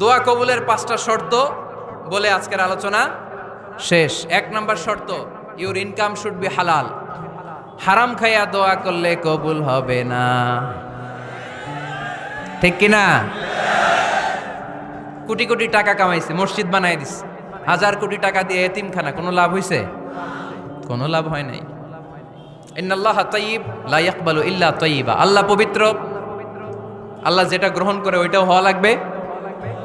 দোয়া কবুলের পাঁচটা শর্ত বলে আজকের আলোচনা শেষ। এক নম্বর শর্ত ইউর ইনকাম শুড বি হালাল হারাম খাইয়া দোয়া করলে কবুল হবে না। ঠিক কিনা? কোটি কোটি টাকা কামাইছে, মসজিদ বানাই দিছে। হাজার কোটি টাকা দিয়ে এতিমখানা, কোনো লাভ হয়েছে কোনো লাভ হয় নাই। ইন্নাল্লাহ তাইয়িব, লা ইয়াকবালু ইল্লা তাইয়িবা। আল্লাহ পবিত্র। আল্লাহ যেটা গ্রহণ করে ওইটাও হওয়া লাগবে।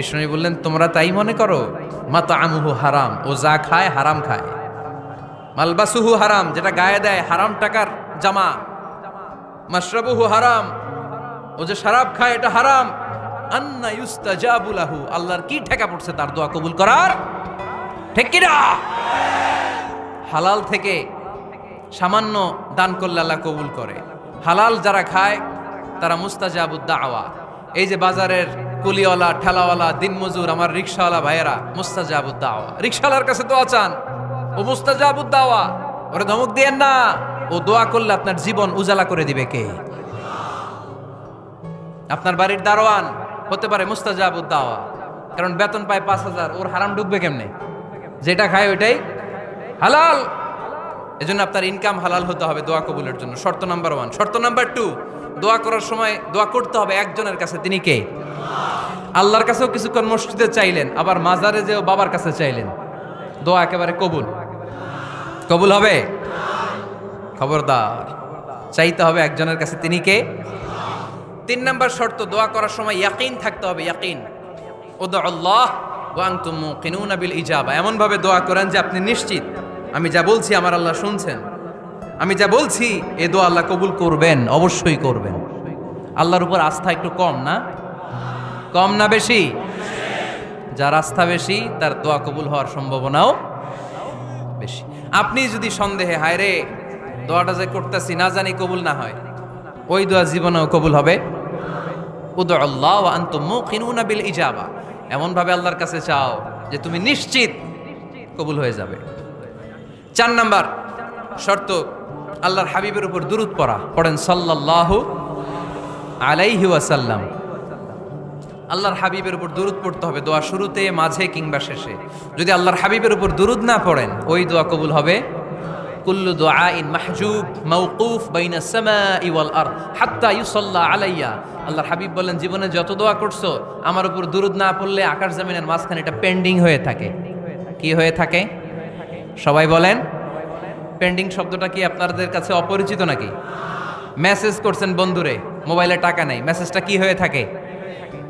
বিষ্ণু বললেন, তোমরা তাই মনে করো? মাতা আমুহু হারাম। ও যা খায় হারাম খায়। মালবাসুহু হারাম, যেটা গায়ে দেয় হারাম টাকার জামা। মাশরাবুহু হারাম। ও যে শরাব খায়, এটা হারাম। আন্না ইউস্তাজাবু লাহু। আল্লাহর কি ঠেকা পড়ছে তার দোয়া কবুল করার? ঠিক কি না? হালাল থেকে সামান্য দান করলে আল্লাহ কবুল করে। হালাল যারা খায়, তারা মুস্তাজাবুদ দাওয়া। এই যে বাজারের কুলিওয়ালা, ঠেলাওয়ালা, দিনমজুর, আমার রিক্সাওয়ালা ভাইয়েরা মুস্তাজাবুদ দাওয়া রিক্সাওয়ালার কাছে দোয়া চান। ও মুস্তাজাবুদ দাওয়া ওরে ধমক দিয়েন না। ও দোয়া করলে আপনার জীবন উজালা করে দিবে কে? আপনার বাড়ির দারোয়ান হতে পারে মুস্তাজাবুদ দাওয়া কারণ বেতন পায় পাঁচ হাজার, ওর হারাম ঢুকবে কেমনে? যেটা খায় ওইটাই হালাল। এজন্য আপনার ইনকাম হালাল হতে হবে দোয়া কবুলের জন্য। শর্ত নাম্বার ওয়ান শর্ত নাম্বার টু দোয়া করার সময় দোয়া করতে হবে একজনের কাছে। তিনি কে? আল্লাহর কাছেও কিছুক্ষণ মসজিদে চাইলেন, আবার মাজারে যেও বাবার কাছে চাইলেন। দোয়া একেবারে কবুল। কবুল হবে? খবরদার। চাইতে হবে একজনের কাছে, তিনি কে? তিন নাম্বার শর্ত, দোয়া করার সময় ইয়াকিন থাকতে হবে, ইয়াকিন। ওদা আল্লাহ ওয়াং তুমু কিনুনা বিল ইজাবা। এমন ভাবে দোয়া করেন যে আপনি নিশ্চিত, আমি যা বলছি আমার আল্লাহ শুনছেন। আমি যা বলছি, এ দোয়া আল্লাহ কবুল করবেন, অবশ্যই করবেন। আল্লাহর উপর আস্থা একটু কম, না? কম না বেশি? যার আস্থা বেশি, তার দোয়া কবুল হওয়ার সম্ভাবনাও বেশি। আপনি যদি সন্দেহে, হায় রে, দোয়াটা যে করতেছি, না জানি কবুল না হয়। ওই দোয়া জীবনেও কবুল হবে। উদ আল্লাহ বিল ইজাবা। এমন ভাবে আল্লাহর কাছে চাও যে তুমি নিশ্চিত কবুল হয়ে যাবে। চার নাম্বার শর্ত, আল্লাহর হাবিবের উপর দুরুদ পড়া। পড়েন সাল্লাল্লাহু আলাইহি ওয়াসাল্লাম। আল্লাহর হাবিবের উপর দুরুদ পড়তে হবে, দোয়া শুরুতে, মাঝে কিংবা শেষে। যদি আল্লাহর হাবিবের উপর দুরুদ না পড়েন, ওই দোয়া কবুল হবে? কুল্লু দুআইন মাহজুব মাওকুফ বাইনা সামাই ওয়াল আরদ হাত্তা ইউসাল্লা আলাইয়া। আল্লাহর হাবিব বলেন জীবনে যত দোয়া করছ, আমার উপর দুরুদ না পড়লে আকাশ জমিনের মাঝখানে এটা পেন্ডিং হয়ে থাকে। কি হয়ে থাকে? সবাই বলেন। পেন্ডিং শব্দটা কি আপনাদের কাছে অপরিচিত নাকি? মেসেজ করছেন বন্ধুরে, মোবাইলে টাকা নেই। মেসেজটা কি হয়ে থাকে?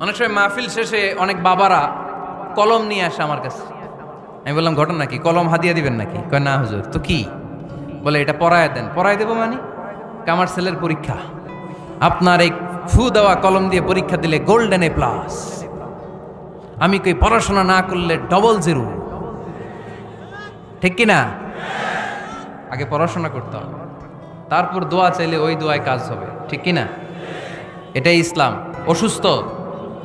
অনেক সময় মাহফিল শেষে অনেক বাবারা কলম নিয়ে আসে আমার কাছে। আমি বললাম, ঘটনা কি? কলম হাদিয়া দিবেন নাকি? কয়, না হুজুর। তো কি? বলে, এটা পড়ায় দেন। পড়ায় দেবো মানে? কামার সেলের পরীক্ষা। আপনার এই ফু দেওয়া কলম দিয়ে পরীক্ষা দিলে গোল্ডেন এ প্লাস। আমি কই, পড়াশোনা না করলে ডবল জিরো? ঠিক কি না? আগে পড়াশোনা করতে হবে। তারপর দোয়া চাইলে ওই দোয়ায় কাজ হবে। ঠিক কি না? এটাই ইসলাম। অসুস্থ?